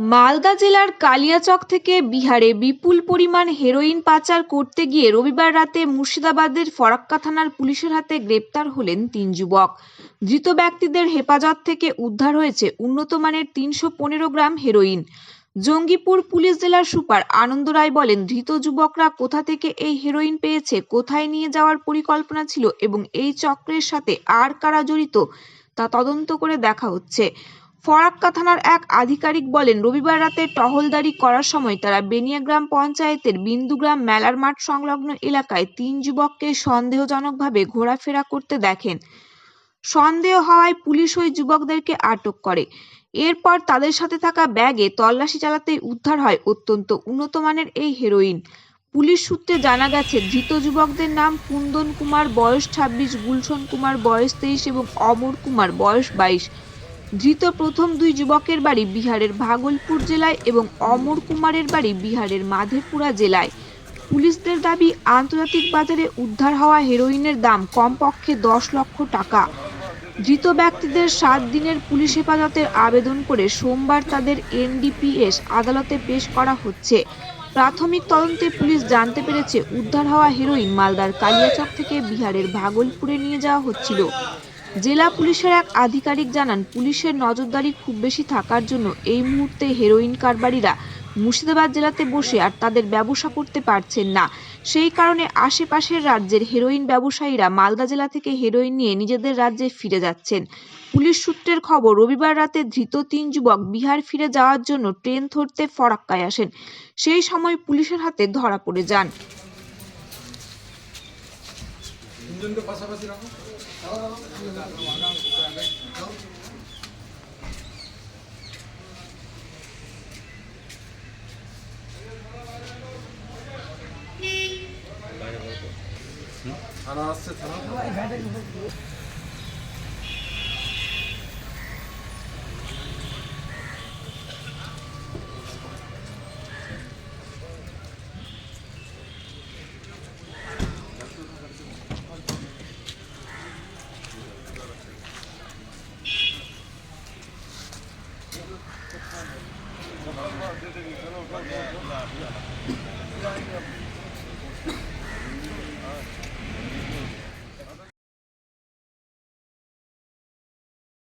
মালদা জেলার কালিয়াচক থেকে বিহারে বিপুল পরিমাণ হেরোইন পাচার করতে গিয়ে রবিবার রাতে মুর্শিদাবাদের ফরাক্কা থানার পুলিশের হাতে গ্রেপ্তার হলেন তিন যুবক। ধৃত ব্যক্তিদের হেফাজত থেকে উদ্ধার হয়েছে উন্নত মানের তিনশো পনেরো গ্রাম হেরোইন। জঙ্গিপুর পুলিশ জেলার সুপার আনন্দ রায় বলেন, ধৃত যুবকরা কোথা থেকে এই হেরোইন পেয়েছে, কোথায় নিয়ে যাওয়ার পরিকল্পনা ছিল এবং এই চক্রের সাথে আর কারা জড়িত, তা তদন্ত করে দেখা হচ্ছে। ফরাক্কা থানার এক আধিকারিক বলেন, রবিবার রাতে টহলদারি করার সময় তারা বেনিয়াগ্রাম পঞ্চায়েতের বিন্দুগ্রাম মেলার মাঠ সংলগ্ন এলাকায় তিন যুবককে সন্দেহজনকভাবে ঘোরাফেরা করতে দেখেন। সন্দেহ হওয়ায় পুলিশ ওই যুবকদেরকে আটক করে। এরপর তাদের সাথে থাকা ব্যাগে তল্লাশি চালাতেই উদ্ধার হয় অত্যন্ত উন্নত মানের এই হেরোইন। পুলিশ সূত্রে জানা গেছে, ধৃত যুবকদের নাম কুন্দন কুমার, বয়স ছাব্বিশ, গুলশন কুমার, বয়স তেইশ এবং অমর কুমার, বয়স বাইশ। ধৃত প্রথম দুই যুবকের বাড়ি বিহারের ভাগলপুর জেলায় এবং অমর কুমারের বাড়ি বিহারের মাধেপুরা জেলায়। পুলিশদের দাবি, আন্তর্জাতিক বাজারে উদ্ধার হওয়া হেরোইনের দাম কমপক্ষে দশ লক্ষ টাকা। ধৃত ব্যক্তিদের সাত দিনের পুলিশ হেফাজতের আবেদন করে সোমবার তাদের এনডিপিএস আদালতে পেশ করা হচ্ছে। প্রাথমিক তদন্তে পুলিশ জানতে পেরেছে, উদ্ধার হওয়া হেরোইন মালদার কালিয়াচক থেকে বিহারের ভাগলপুরে নিয়ে যাওয়া হচ্ছিল। জেলা পুলিশের এক আধিকারিক জানান, পুলিশের নজরদারি খুব বেশি থাকার জন্য এই মুহূর্তে হেরোইন কারবারিরা মুর্শিদাবাদ জেলাতে বসে আর তাদের ব্যবসা করতে পারছেন না। সেই কারণে আশেপাশের রাজ্যের হেরোইন ব্যবসায়ীরা মালদা জেলা থেকে হেরোইন নিয়ে নিজেদের রাজ্যে ফিরে যাচ্ছেন। পুলিশ সূত্রের খবর, রবিবার রাতে ধৃত তিন যুবক বিহার ফিরে যাওয়ার জন্য ট্রেন ধরতে ফরাক্কায় আসেন। সেই সময় পুলিশের হাতে ধরা পড়ে যান। তিনজনকে পাশাপাশি রাখো থানা আসছে থানা Thank you.